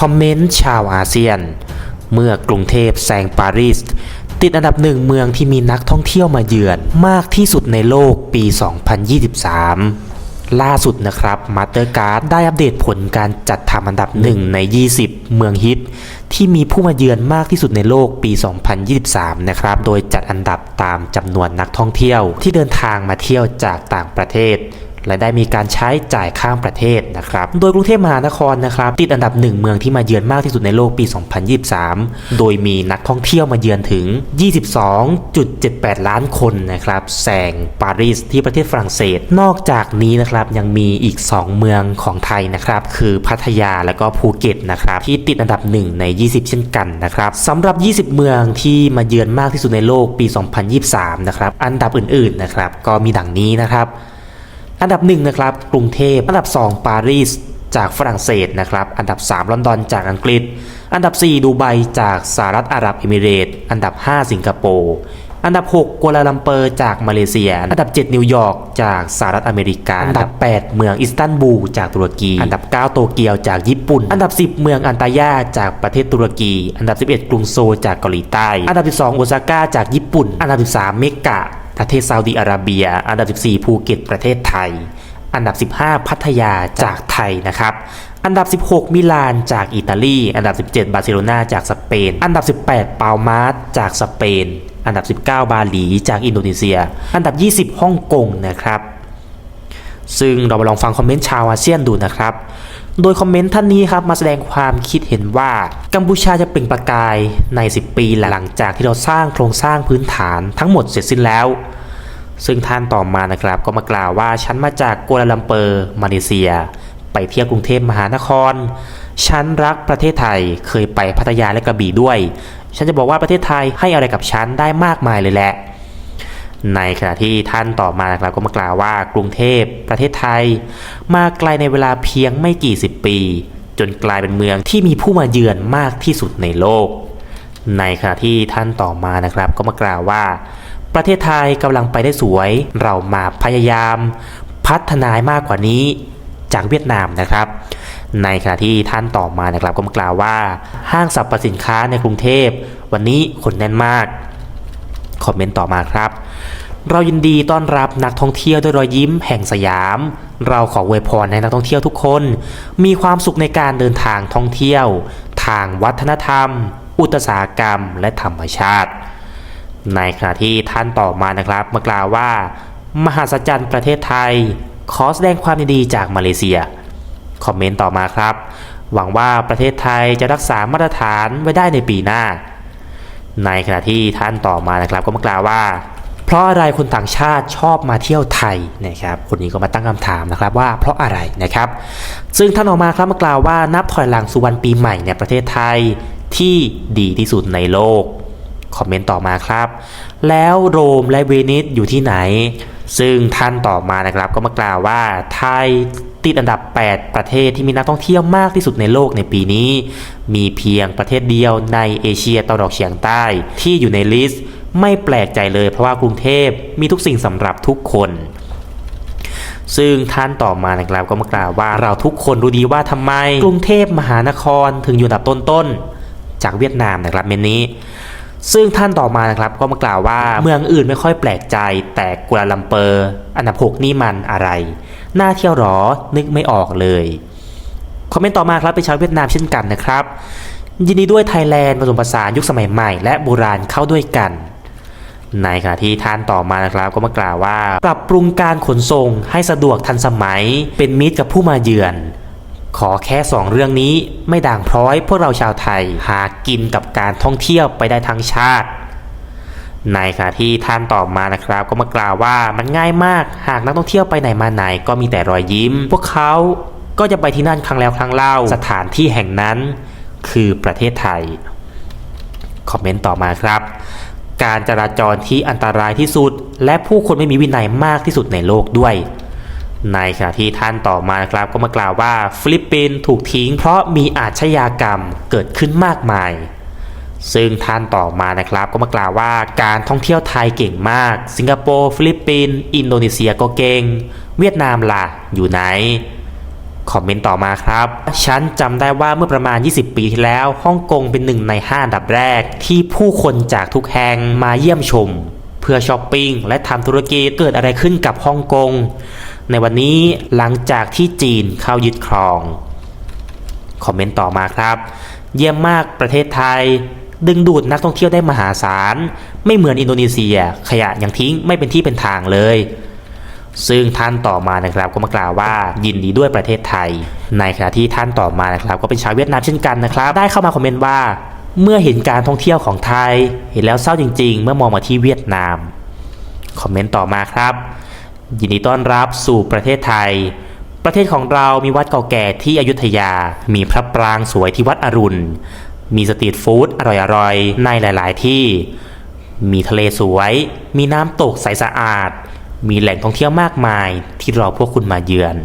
คอมเมนต์ชาวอาเซียน เมื่อกรุงเทพแซงปารีส ติดอันดับหนึ่งเมืองที่มีนักท่องเที่ยวมาเยือนมากที่สุดในโลกปี 2023 ล่าสุดนะครับมาสเตอร์การ์ดได้อัปเดตผลการจัดทำอันดับหนึ่งใน 20 เมืองฮิต ที่มีผู้มาเยือนมากที่สุดในโลกปี 2023 นะครับ โดยจัดอันดับตามจำนวนนักท่องเที่ยวที่เดินทางมาเที่ยวจากต่างประเทศ และได้มีการใช้จ่ายข้ามประเทศนะครับ โดยกรุงเทพมหานครนะครับติดอันดับหนึ่งเมืองที่มาเยือนมากที่สุดในโลกปี 2023 โดยมีนักท่องเที่ยวมาเยือนถึง 22.78 ล้านคนนะครับแซงปารีสที่ประเทศฝรั่งเศส นอกจากนี้นะครับยังมีอีก 2 เมืองของไทยนะครับคือพัทยาและก็ภูเก็ตนะครับที่ติดอันดับหนึ่งใน 20 เช่นกันนะครับสำหรับ 20 เมืองที่มาเยือนมากที่สุดในโลกปี 2023 นะครับอันดับอื่นๆนะครับก็มีดังนี้นะครับ อันดับ1นะครับกรุงเทพ อันดับ 2 ปารีส จากฝรั่งเศสนะครับ อันดับ 3 ลอนดอนจากอังกฤษ อันดับ 4 ดูไบจากสหรัฐอาหรับเอมิเรตส์อันดับ 5 สิงคโปร์ อันดับ 6 กัวลาลัมเปอร์จากมาเลเซีย อันดับ 7 นิวยอร์กจากสหรัฐอเมริกา อันดับ 8 เมืองอิสตันบูลจากตุรกี อันดับ 9 โตเกียวจากญี่ปุ่น อันดับ 10 เมืองอันตายาจากประเทศตุรกี อันดับ 11 กรุงโซลจากเกาหลีใต้ อันดับ 12 โอซาก้าจากญี่ปุ่น อันดับ 13 เมกะประเทศซาอุดีอาระเบีย อันดับ 14 ภูเก็ตประเทศไทย อันดับ 15 พัทยาจากไทยนะครับอันดับ 16 มิลานจากอิตาลี อันดับ 17 บาร์เซโลนาจากสเปน อันดับ 18เปาลมาสจากสเปน อันดับ 19 บาหลีจากอินโดนีเซีย อันดับ 20 ฮ่องกงนะครับ ซึ่งเรามาลองฟังคอมเมนต์ชาวอาเซียนดูนะครับ โดยคอมเมนต์ท่านนี้ครับมาแสดงความคิดเห็นว่ากัมพูชาจะเปล่งประกายใน 10 ปีหลังจากที่เราสร้างโครงสร้างพื้นฐานทั้งหมดเสร็จสิ้นแล้ว ซึ่งท่านต่อมานะครับ ก็มากล่าวว่าฉันมาจากกัวลาลัมเปอร์มาเลเซีย ไปเที่ยวกรุงเทพมหานครฉันรักประเทศไทยเคยไปพัทยาและกระบี่ด้วย ฉันจะบอกว่าประเทศไทยให้อะไรกับฉันได้มากมายเลยแหละ ในขณะที่ท่านต่อมานะครับก็มากล่าวว่ากรุงเทพประเทศไทย มาไกลในเวลาเพียงไม่กี่สิบปี จนกลายเป็นเมืองที่มีผู้มาเยือนมากที่สุดในโลก ในขณะที่ท่านต่อมานะครับก็มากล่าวว่า ประเทศไทยกำลังไปได้สวย เรามาพยายาม พัฒนามากกว่านี้จากเวียดนามนะครับ ในขณะที่ท่านต่อมานะครับก็มากล่าวว่า ห้างสรรพสินค้าในกรุงเทพ วันนี้คนแน่นมาก คอมเมนต์ต่อมาครับ เรายินดีต้อนรับนักท่องเที่ยวด้วยรอยยิ้มแห่งสยาม เราขออวยพรให้นักท่องเที่ยวทุกคน มีความสุขในการเดินทางท่องเที่ยว ทางวัฒนธรรม อุตสาหกรรม และธรรมชาติ ในขณะที่ท่านต่อมานะครับมากล่าวว่า มหัศจรรย์ประเทศไทย ขอแสดงความยินดีจากมาเลเซียคอมเมนต์ต่อมาครับ หวังว่าประเทศไทยจะรักษามาตรฐานไว้ได้ในปีหน้า ในขณะที่ท่านต่อมานะครับก็มากล่าวว่า เพราะอะไรคนต่างชาติชอบมาเที่ยวไทยนะครับคนนี้ก็มาตั้งคำถามนะครับว่าเพราะอะไรนะครับ ซึ่งท่านออกมาครับมากล่าวว่านับถอยหลังสู่วันปีใหม่ในประเทศไทยที่ดีที่สุดในโลกคอมเมนต์ต่อมาครับ แล้วโรมและเวนิสอยู่ที่ไหน ซึ่งท่านต่อมานะครับก็มากล่าวว่าไทยติดอันดับ 8 ประเทศที่มีนักท่องเที่ยวมากที่สุดในโลกในปีนี้ มีเพียงประเทศเดียวในเอเชียตะวันออกเฉียงใต้ ที่อยู่ในลิสต์ ไม่แปลกใจเลยเพราะว่ากรุงเทพมีทุกสิ่งสำหรับทุกคน ซึ่งท่านต่อมานะครับก็มากล่าวว่าเราทุกคนรู้ดีว่าทำไมกรุงเทพมหานครถึงอยู่อันดับต้นๆจากเวียดนามนะครับเมนนี้ ซึ่งท่านต่อมานะครับก็มากล่าวว่าเมืองอื่นไม่ค่อยแปลกใจ แต่กัวลาลัมเปอร์ อันดับ 6 นี่มันอะไร น่าเที่ยวหรอ นึกไม่ออกเลย คอมเมนต์ต่อมาครับเป็นชาวเวียดนามเช่นกันนะครับ ยินดีด้วยไทยแลนด์ผสมผสานยุคสมัยใหม่และโบราณเข้าด้วยกัน ในขณะที่ท่านต่อมานะครับก็มากล่าวว่า ปรับปรุงการขนส่งให้สะดวกทันสมัย เป็นมิตรกับผู้มาเยือน ขอแค่สองเรื่องนี้ไม่ด่างพร้อยพวกเราชาวไทยหากินกับการท่องเที่ยวไปได้ทั้งชาติ ในขณะที่ท่านตอบมานะครับ ก็มากล่าวว่ามันง่ายมากหากนักท่องเที่ยวไปไหนมาไหนก็มีแต่รอยยิ้ม พวกเขาก็จะไปที่นั่นครั้งแล้วครั้งเล่าสถานที่แห่งนั้น คือประเทศไทย คอมเมนต์ต่อมาครับ การจราจรที่อันตรายที่สุด และผู้คนไม่มีวินัยมากที่สุดในโลกด้วย ในขณะที่ท่านต่อมานะครับก็มากล่าวว่าฟิลิปปินส์ถูกทิ้งเพราะมีอาชญากรรมเกิดขึ้นมากมาย ซึ่งท่านต่อมานะครับก็มากล่าวว่าการท่องเที่ยวไทยเก่งมาก สิงคโปร์ฟิลิปปินส์อินโดนีเซียก็เก่ง เวียดนามล่ะอยู่ไหนคอมเมนต์ต่อมาครับ ฉันจำได้ว่าเมื่อประมาณ 20 ปีที่แล้วฮ่องกงเป็นหนึ่งใน 5 อันดับแรก ที่ผู้คนจากทุกแห่งมาเยี่ยมชม เพื่อช้อปปิ้งและทำธุรกิจเกิดอะไรขึ้นกับฮ่องกง ในวันนี้หลังจากที่จีนเข้ายึดครอง คอมเมนต์ต่อมาครับ เยี่ยมมากประเทศไทย ดึงดูดนักท่องเที่ยวได้มหาศาล ไม่เหมือนอินโดนีเซีย ขยะยังทิ้งไม่เป็นที่เป็นทางเลย ซึ่งท่านต่อมานะครับก็มากล่าวว่ายินดีด้วยประเทศไทย ในขณะที่ท่านต่อมานะครับ ก็เป็นชาวเวียดนามเช่นกันนะครับ ได้เข้ามาคอมเมนต์ว่า เมื่อเห็นการท่องเที่ยวของไทย เห็นแล้วเศร้าจริง ๆ เมื่อมองมาที่เวียดนามคอมเมนต์ต่อมาครับ ยินดีต้อนรับสู่ประเทศไทย ประเทศของเรามีวัดเก่าแก่ที่อยุธยา มีพระปรางสวยที่วัดอรุณ มีสตรีทฟู้ดอร่อยๆ ในหลายๆที่ มีทะเลสวย มีน้ำตกใสสะอาด มีแหล่งท่องเที่ยวมากมายที่รอพวกคุณมาเยือน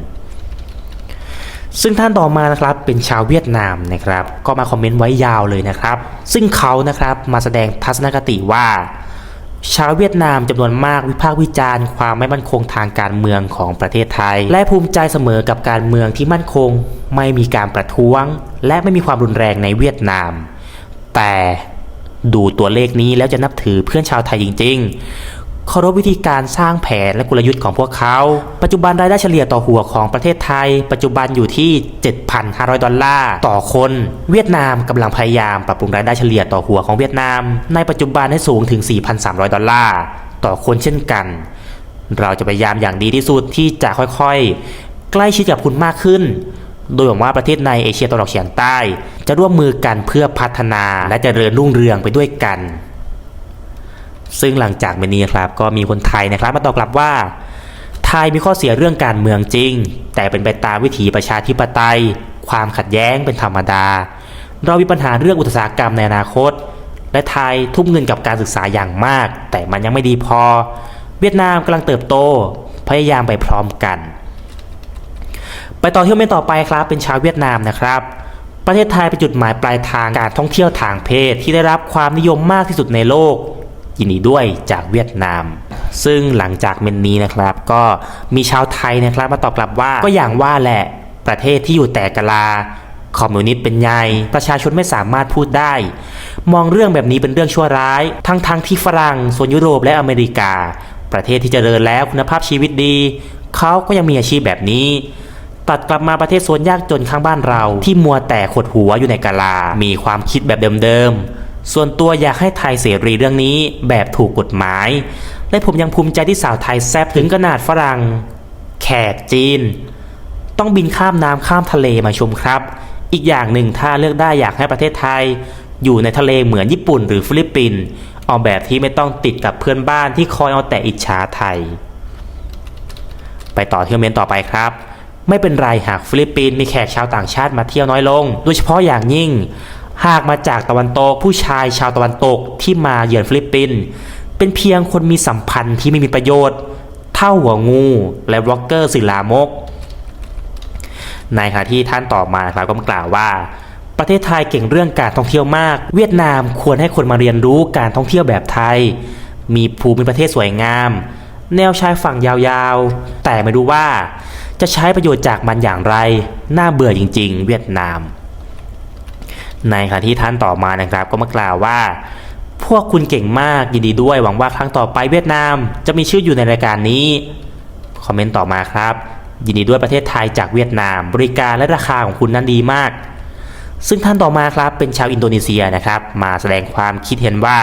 ซึ่งท่านต่อมานะครับเป็นชาวเวียดนามนะครับ ก็มาคอมเมนต์ไว้ยาวเลยนะครับ ซึ่งเขานะครับมาแสดงทัศนคติว่า ชาวเวียดนามจำนวนมากวิพากษ์วิจารณ์ความไม่มั่นคงทางการเมืองของประเทศไทย และภูมิใจเสมอกับการเมืองที่มั่นคง ไม่มีการประท้วง และไม่มีความรุนแรงในเวียดนาม แต่ดูตัวเลขนี้แล้วจะนับถือเพื่อนชาวไทยจริง ๆ เคารพวิธีการสร้างแผนและกลยุทธ์ของพวกเขา ปัจจุบันรายได้เฉลี่ยต่อหัวของประเทศไทย ปัจจุบันอยู่ที่ 7,500 ดอลลาร์ต่อคน เวียดนามกำลังพยายามปรับปรุงรายได้เฉลี่ยต่อหัวของเวียดนาม ในปัจจุบันให้สูงถึง 4,300 ดอลลาร์ต่อคนเช่นกัน เราจะพยายามอย่างดีที่สุดที่จะค่อยๆ ใกล้ชิดกับคุณมากขึ้น โดยหวังว่าประเทศในเอเชียตะวันออกเฉียงใต้ จะร่วมมือกันเพื่อพัฒนาและเจริญรุ่งเรืองไปด้วยกัน ซึ่งหลังจากเมนี้ครับก็มีคนไทยนะครับมาตอบกลับว่า ไทยมีข้อเสียเรื่องการเมืองจริง แต่เป็นไปตามวิถีประชาธิปไตย ความขัดแย้งเป็นธรรมดา เรามีปัญหาเรื่องอุตสาหกรรมในอนาคต และไทยทุ่มเงินกับการศึกษาอย่างมาก แต่มันยังไม่ดีพอ เวียดนามกำลังเติบโต พยายามไปพร้อมกัน ไปต่อเที่ยวเมนต่อไปครับเป็นชาวเวียดนามนะครับประเทศไทยเป็นจุดหมายปลายทางการท่องเที่ยวทางเพศที่ได้รับความนิยมมากที่สุดในโลก ยินดีด้วยจากเวียดนาม ซึ่งหลังจากเมนนี้นะครับ ก็มีชาวไทยนะครับมาตอบกลับว่าก็อย่างว่าแหละประเทศที่อยู่แต่กะลาคอมมิวนิสต์เป็นไงประชาชนไม่สามารถพูดได้ มองเรื่องแบบนี้เป็นเรื่องชั่วร้าย ทั้งๆทที่ฝรั่งโซนยุโรปและอเมริกา ประเทศที่เจริญแล้วคุณภาพชีวิตดี เขาก็ยังมีอาชีพแบบนี้ ตัดกลับมาประเทศโซนยากจนข้างบ้านเรา ที่มัวแต่ขดหัวอยู่ในกาลา มีความคิดแบบเดิมๆ ส่วนตัวอยากให้ไทยเสรีเรื่องนี้แบบถูกกฎหมาย และผมยังภูมิใจที่สาวไทยแซบถึงขนาดฝรั่ง แขกจีน ต้องบินข้ามน้ำข้ามทะเลมาชมครับ อีกอย่างหนึ่งถ้าเลือกได้อยากให้ประเทศไทย อยู่ในทะเลเหมือนญี่ปุ่นหรือฟิลิปปินส์เอาแบบที่ไม่ต้องติดกับเพื่อนบ้านที่คอยเอาแต่อิจฉาไทย ไปต่อที่คอมเมนต์ต่อไปครับ ไม่เป็นไรหากฟิลิปปินส์มีแขกชาวต่างชาติมาเที่ยวน้อยลง โดยเฉพาะอย่างยิ่ง หากมาจากตะวันตกผู้ชายชาวตะวันตกที่มาเยือนฟิลิปปินส์เป็นเพียงคนมีสัมพันธ์ที่ไม่มีประโยชน์ เท่าหัวงูและบล็อกเกอร์ศิลามก ในขณะที่ท่านต่อมาครับก็กล่าวว่า ประเทศไทยเก่งเรื่องการท่องเที่ยวมาก เวียดนามควรให้คนมาเรียนรู้การท่องเที่ยวแบบไทย มีภูมิประเทศสวยงาม แนวชายฝั่งยาวๆ แต่ไม่รู้ว่าจะใช้ประโยชน์จากมันอย่างไร น่าเบื่อจริง ๆ เวียดนาม ในขณะที่ท่านต่อมานะครับ ก็มากล่าวว่า พวกคุณเก่งมากยินดีด้วยหวังว่าครั้งต่อไปเวียดนาม จะมีชื่ออยู่ในรายการนี้คอมเมนต์ต่อมาครับ ยินดีด้วยประเทศไทยจากเวียดนาม บริการและราคาของคุณนั้นดีมาก ซึ่งท่านต่อมาครับเป็นชาวอินโดนีเซียนะครับ มาแสดงความคิดเห็นว่า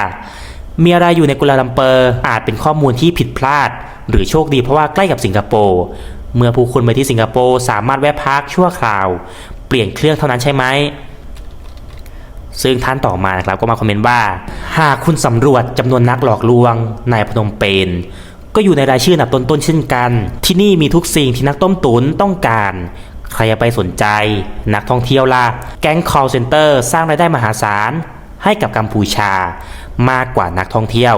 มีอะไรอยู่ในกุลาลัมเปอร์อาจเป็นข้อมูลที่ผิดพลาด หรือโชคดีเพราะว่าใกล้กับสิงคโปร์เมื่อผู้คนไปที่สิงคโปร์สามารถแวะพักชั่วคราว เปลี่ยนเครื่องเท่านั้นใช่ไหม ซึ่งท่านต่อมานะครับก็มาคอมเมนต์ว่า หากคุณสำรวจจำนวนนักหลอกลวงในพนมเปญก็อยู่ในรายชื่ออันดับต้นๆเช่นกัน ที่นี่มีทุกสิ่งที่นักต้มตุ๋นต้องการ ใครจะไปสนใจ นักท่องเที่ยวล่ะ แก๊ง call center สร้างรายได้มหาศาล ให้กับกัมพูชามากกว่านักท่องเที่ยว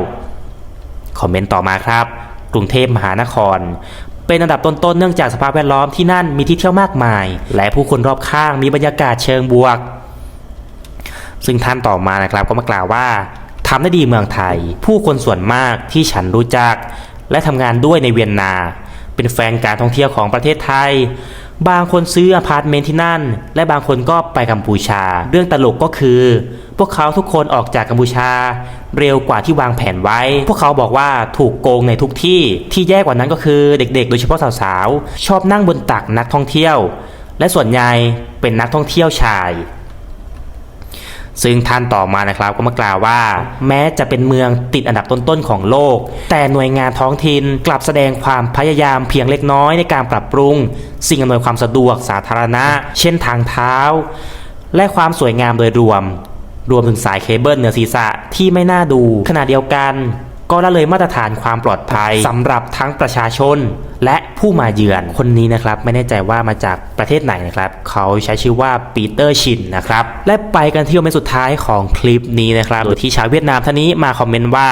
คอมเมนต์ต่อมาครับ กรุงเทพมหานคร เป็นอันดับต้นๆเนื่องจากสภาพแวดล้อมที่นั่นมีที่เที่ยวมากมาย และผู้คนรอบข้างมีบรรยากาศเชิงบวก ซึ่งท่านต่อมานะครับก็มากล่าวว่าทำได้ดีเมืองไทย ผู้คนส่วนมากที่ฉันรู้จัก และทำงานด้วยในเวียนนา เป็นแฟนการท่องเที่ยวของประเทศไทย บางคนซื้ออพาร์ตเมนต์ที่นั่น และบางคนก็ไปกัมพูชา เรื่องตลกก็คือ พวกเขาทุกคนออกจากกัมพูชา เร็วกว่าที่วางแผนไว้ พวกเขาบอกว่าถูกโกงในทุกที่ที่แย่กว่านั้นก็คือเด็กๆ โดยเฉพาะสาวๆชอบนั่งบนตักนักท่องเที่ยว และส่วนใหญ่เป็นนักท่องเที่ยวชาย ซึ่งท่านต่อมานะครับก็มากล่าวว่า แม้จะเป็นเมืองติดอันดับต้นๆของโลก แต่หน่วยงานท้องถิ่นกลับแสดงความพยายามเพียงเล็กน้อยในการปรับปรุง สิ่งอำนวยความสะดวกสาธารณะ เช่นทางเท้า และความสวยงามโดยรวม รวมถึงสายเคเบิลเหนือศีรษะที่ไม่น่าดูขณะเดียวกัน ก็ละเลยมาตรฐานความปลอดภัยสำหรับทั้งประชาชน และผู้มาเยือนคนนี้นะครับ ไม่แน่ใจว่ามาจากประเทศไหนนะครับ เขาใช้ชื่อว่าปีเตอร์ชินนะครับ และไปกันที่โมเมนต์สุดท้ายของคลิปนี้นะครับโดยที่ชาวเวียดนามท่านนี้มาคอมเมนต์ว่า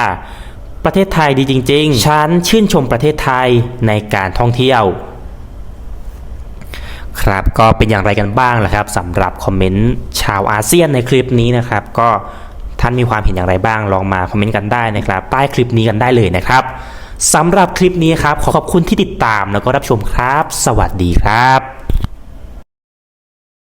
ประเทศไทยดีจริง ๆ ฉันชื่นชมประเทศไทยในการท่องเที่ยวครับก็เป็นอย่างไรกันบ้างล่ะครับสำหรับคอมเมนต์ชาวอาเซียนในคลิปนี้นะครับ ก็ ท่านมีความเห็นอย่างไรบ้างลองมาคอมเมนต์กันได้นะครับใต้คลิปนี้กันได้เลยนะครับสำหรับคลิปนี้ครับขอขอบคุณที่ติดตามแล้วก็รับชมครับ สวัสดีครับ